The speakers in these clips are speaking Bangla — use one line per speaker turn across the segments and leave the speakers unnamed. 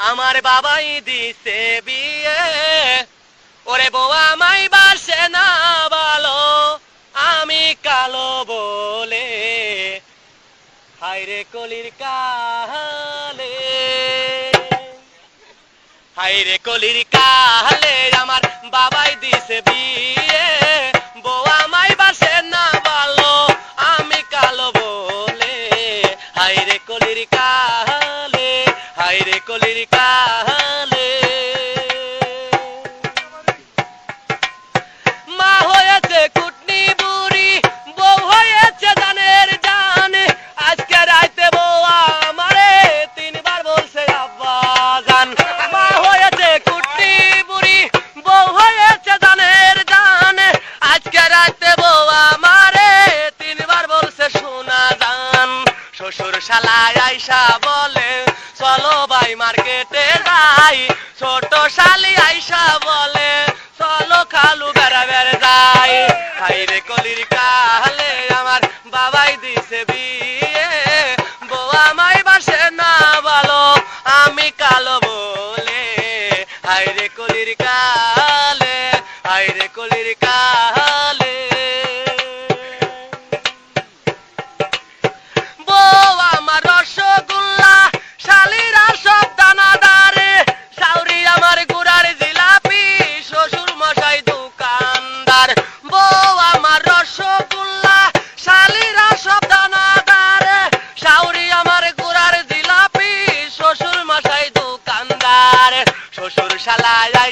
আমার বাবাই দিছে বিয়ে। ওরে বউ, আমায় বাসে না ভালো আমি কালো বলে। হাইরে কলির কালে হাইরে কলির কালে আমার বাবাই দিছে বিয়ে। শালায় আইসা বলে, চলো ভাই মার্কেটে যাই। ছোট শালি আইসা বলে, চলো খালু বেড়া বেড়ে যাই হাইরে কলির কালে আমার বাবাই দিছে বিয়ে। বউ আমায় বাসে না ভালো আমি কালো বলে। হাইরে কলির কালে হাইরে কলির কালে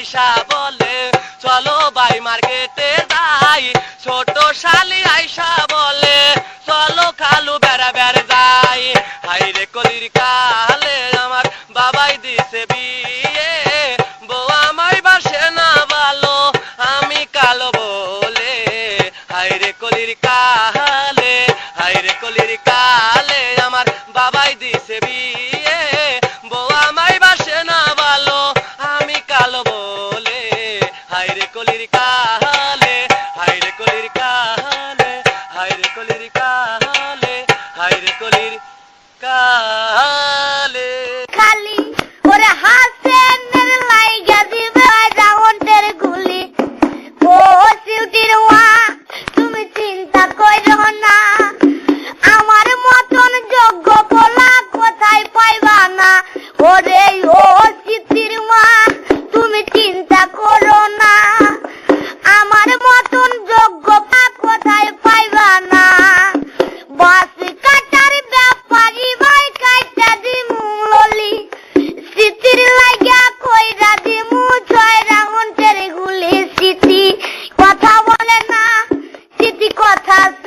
আইসা বলে, চলো ভাই মার্কেটে যাই। ছোট শালি আইসা বলে, চলো খালু বেড়া বেড়ে যাই। হাইরে কলির কালে আমার বাবাই দিছে বিয়ে। বউ আমায় বাসে না ভালো আমি কালো বলে। হাইরে কলির কালে, হাইরে কলির কালে আমার বাবাই দিছে বিয়ে। lirika মাথার